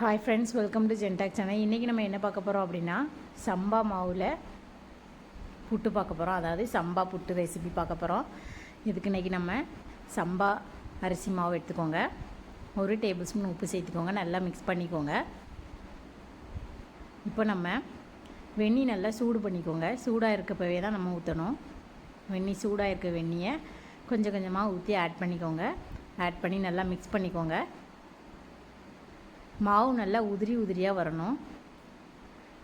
Hi friends welcome to Gentalk channel இன்றைக்கி நம்ம என்ன பார்க்க போகிறோம் அப்படின்னா சம்பா மாவில் புட்டு பார்க்க போகிறோம் அதாவது சம்பா புட்டு ரெசிபி பார்க்க போகிறோம் இதுக்கு இன்றைக்கி நம்ம சம்பா அரிசி மாவு எடுத்துக்கோங்க. ஒரு டேபிள் ஸ்பூன் உப்பு சேர்த்துக்கோங்க. நல்லா மிக்ஸ் பண்ணிக்கோங்க. இப்போ நம்ம வெந்நி நல்லா சூடு பண்ணிக்கோங்க. சூடாக இருக்கப்பவே தான் நம்ம ஊற்றணும் வெந்நி சூடாக இருக்க வெந்நியை கொஞ்சம் கொஞ்சமாக ஊற்றி ஆட் பண்ணிக்கோங்க. ஆட் பண்ணி நல்லா மிக்ஸ் பண்ணிக்கோங்க. மாவு நல்லா உதிரி உதிரியாக வரணும்.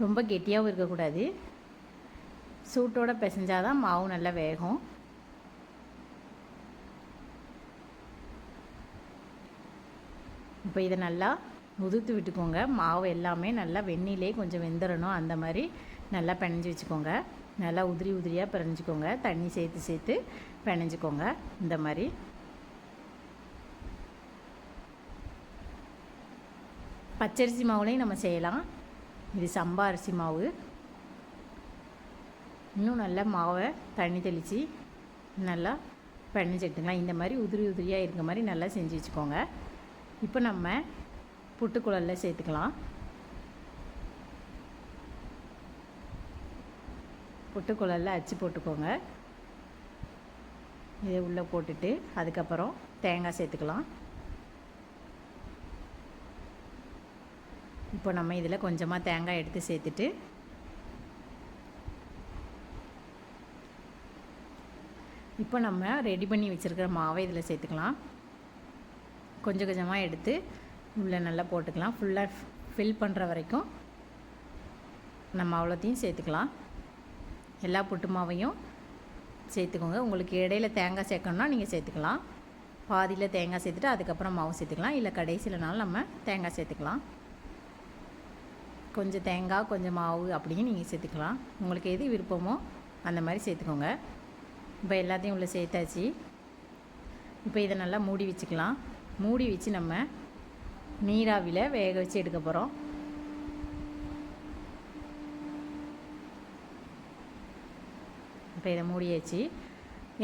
ரொம்ப கெட்டியாகவும் இருக்கக்கூடாது. சூட்டோட பிசைஞ்சால் தான் மாவு நல்லா வேகும். இப்போ இதை நல்லா உதுத்து விட்டுக்கோங்க. மாவு எல்லாமே நல்லா வெந்நிலே கொஞ்சம் வெந்துடணும் அந்த மாதிரி நல்லா பிணைஞ்சு வச்சுக்கோங்க. நல்லா உதிரி உதிரியாக பிணைஞ்சிக்கோங்க தண்ணி சேர்த்து சேர்த்து பிணைஞ்சிக்கோங்க இந்த மாதிரி. பச்சரிசி மாவுலையும் நம்ம செய்யலாம். இது சம்பா அரிசி மாவு. இன்னும் நல்லா மாவை தண்ணி தெளித்து நல்லா பிணைஞ்சு எடுத்துக்கலாம் இந்த மாதிரி உதிரி உதிரியாக இருக்க மாதிரி நல்லா செஞ்சு வச்சுக்கோங்க. இப்போ நம்ம புட்டுக்குழல்ல சேர்த்துக்கலாம். புட்டுக்குழல்ல அச்சு போட்டுக்கோங்க. இதை உள்ளே போட்டுட்டு அதுக்கப்புறம் தேங்காய் சேர்த்துக்கலாம். இப்போ நம்ம இதில் கொஞ்சமாக தேங்காய் எடுத்து சேர்த்துட்டு இப்போ நம்ம ரெடி பண்ணி வச்சுருக்கிற மாவை இதில் சேர்த்துக்கலாம். கொஞ்சம் கொஞ்சமாக எடுத்து உள்ளே நல்லா போட்டுக்கலாம். ஃபுல்லாக ஃபில் பண்ணுற வரைக்கும் நம்ம அவ்வளோத்தையும் சேர்த்துக்கலாம். எல்லா புட்டு மாவையும் சேர்த்துக்கோங்க. உங்களுக்கு இடையில தேங்காய் சேர்க்கணுன்னா நீங்கள் சேர்த்துக்கலாம். பாதியில் தேங்காய் சேர்த்துட்டு அதுக்கப்புறம் மாவு சேர்த்துக்கலாம். இல்லை கடைசியிலனாலும் நம்ம தேங்காய் சேர்த்துக்கலாம். கொஞ்சம் தேங்காய் கொஞ்சம் மாவு அப்படின்னு நீங்கள் சேர்த்துக்கலாம். உங்களுக்கு எது விருப்பமோ அந்த மாதிரி சேர்த்துக்கோங்க. இப்போ எல்லாத்தையும் உள்ளே சேர்த்தாச்சு. இப்போ இதை நல்லா மூடி வச்சுக்கலாம். மூடி வச்சு நம்ம நீராவியில் வேக வச்சு எடுக்க போகிறோம் இப்போ இதை மூடியாச்சு.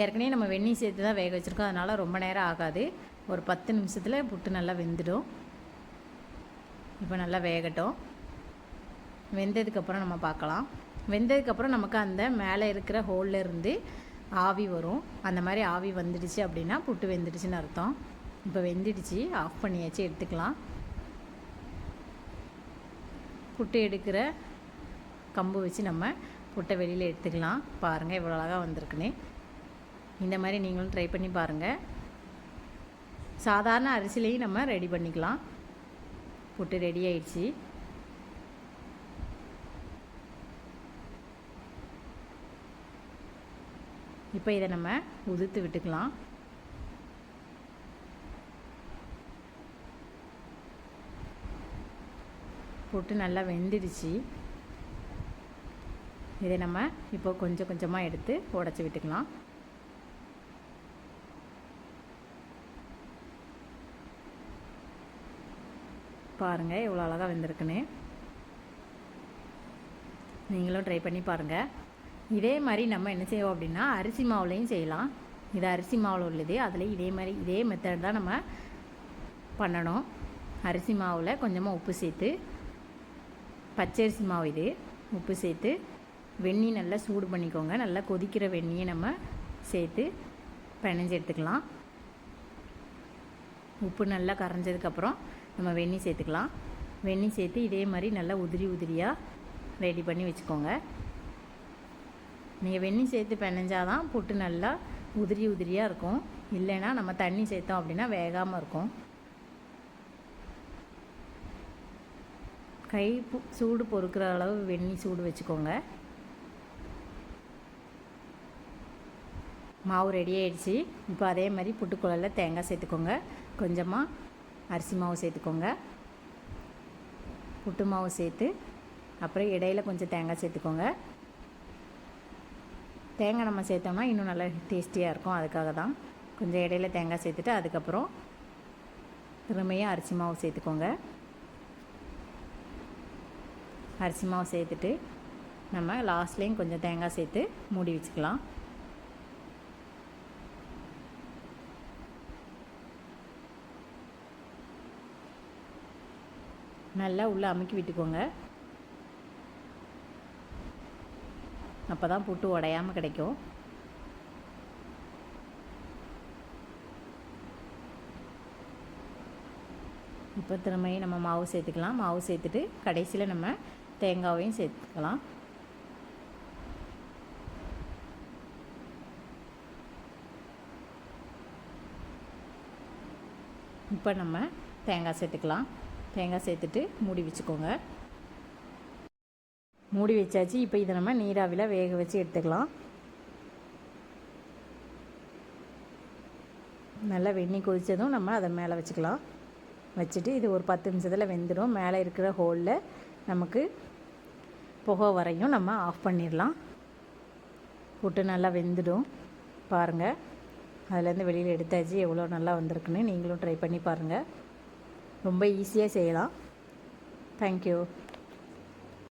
ஏற்கனவே நம்ம வெந்நீர் சேர்த்து தான் வேக வச்சுருக்கோம். அதனால் ரொம்ப நேரம் ஆகாது. ஒரு பத்து நிமிஷத்தில் புட்டு நல்லா வெந்துடும். இப்போ நல்லா வேகட்டும். வெந்ததுக்கப்புறம் நம்ம பார்க்கலாம். வெந்ததுக்கப்புறம் நமக்கு அந்த மேலே இருக்கிற ஹோலில் இருந்து ஆவி வரும். அந்த மாதிரி ஆவி வந்துடுச்சு அப்படின்னா புட்டு வெந்துடுச்சுன்னு அர்த்தம். இப்போ வெந்துடுச்சு ஆஃப் பண்ணியாச்சு எடுத்துக்கலாம். புட்டு எடுக்கிற கம்பு வச்சு நம்ம புட்டை வெளியில் எடுத்துக்கலாம். பாருங்கள் இவ்வளோ அழகாக வந்திருக்குன்னு. இந்த மாதிரி நீங்களும் ட்ரை பண்ணி பாருங்கள் சாதாரண அரிசிலையும் நம்ம ரெடி பண்ணிக்கலாம். புட்டு ரெடி ஆயிடுச்சு. இப்போ இதை நம்ம உதுத்து விட்டுக்கலாம். போட்டு நல்லா வெந்துடுச்சு. இதை நம்ம இப்போ கொஞ்சம் கொஞ்சமாக எடுத்து உடச்சி விட்டுக்கலாம். பாருங்கள் எவ்வளோ அழகாக வெந்திருக்குன்னு. நீங்களும் ட்ரை பண்ணி பாருங்கள் இதே மாதிரி நம்ம என்ன செய்வோம் அப்படின்னா அரிசி மாவுலையும் செய்யலாம். இது அரிசி மாவில் உள்ளது அதில் இதே மாதிரி இதே மெத்தட் தான் நம்ம பண்ணணும். அரிசி மாவில் கொஞ்சமாக உப்பு சேர்த்து பச்சரிசி மாவு இது உப்பு சேர்த்து வெந்நி நல்லா சூடு பண்ணிக்கோங்க. நல்லா கொதிக்கிற வெந்நியை நம்ம சேர்த்து பிணைஞ்சு எடுத்துக்கலாம். உப்பு நல்லா கரைஞ்சதுக்கப்புறம் நம்ம வெந்நி சேர்த்துக்கலாம். வெந்நி சேர்த்து இதே மாதிரி நல்லா உதிரி உதிரியாக ரெடி பண்ணி வச்சுக்கோங்க. நீங்கள் வெந்நி சேர்த்து பிணைஞ்சாதான் புட்டு நல்லா உதிரி உதிரியாக இருக்கும். இல்லைன்னா நம்ம தண்ணி சேர்த்தோம் அப்படின்னா வேகாமல் இருக்கும். கை சூடு பொறுக்கிற அளவு வெந்நி சூடு வச்சுக்கோங்க. மாவு ரெடி ஆயிடுச்சு. இப்போ அதே மாதிரி புட்டுக்குழலில் தேங்காய் சேர்த்துக்கோங்க. கொஞ்சமாக அரிசி மாவு சேர்த்துக்கோங்க. புட்டு மாவு சேர்த்து அப்புறம் இடையில கொஞ்சம் தேங்காய் சேர்த்துக்கோங்க. தேங்காய் நம்ம சேர்த்தோம்னா இன்னும் நல்லா டேஸ்டியாக இருக்கும். அதுக்காக தான் கொஞ்சம் இடையில தேங்காய் சேர்த்துட்டு அதுக்கப்புறம் திரும்பியும் அரிசி மாவு சேர்த்துக்கோங்க. அரிசி மாவு சேர்த்துட்டு நம்ம லாஸ்ட்லேயும் கொஞ்சம் தேங்காய் சேர்த்து மூடி வச்சுக்கலாம். நல்லா உள்ளே அமுக்கி விட்டுக்கோங்க. அப்போ தான் புட்டு உடையாமல் கிடைக்கும். இப்போ திரும்பியும் நம்ம மாவு சேர்த்துக்கலாம். மாவு சேர்த்துட்டு கடைசியில் நம்ம தேங்காவையும் சேர்த்துக்கலாம். இப்போ நம்ம தேங்காய் சேர்த்துக்கலாம். தேங்காய் சேர்த்துட்டு மூடி வச்சுக்கோங்க. மூடி வச்சாச்சு. இப்போ இதை நம்ம நீராவியில் வேக வச்சு எடுத்துக்கலாம். நல்லா வெந்நீர் கொதித்ததும் நம்ம அதை மேலே வச்சுக்கலாம். வச்சுட்டு இது ஒரு பத்து நிமிஷத்தில் வெந்துடும். மேலே இருக்கிற ஹோலில் நமக்கு புகை வரையும் நம்ம ஆஃப் பண்ணிடலாம். புட்டு நல்லா வெந்துடும். பாருங்கள் அதுலேருந்து வெளியில் எடுத்தாச்சு. எவ்வளோ நல்லா வந்திருக்குன்னு நீங்களும் ட்ரை பண்ணி பாருங்கள் ரொம்ப ஈஸியாக செய்யலாம். தேங்க்யூ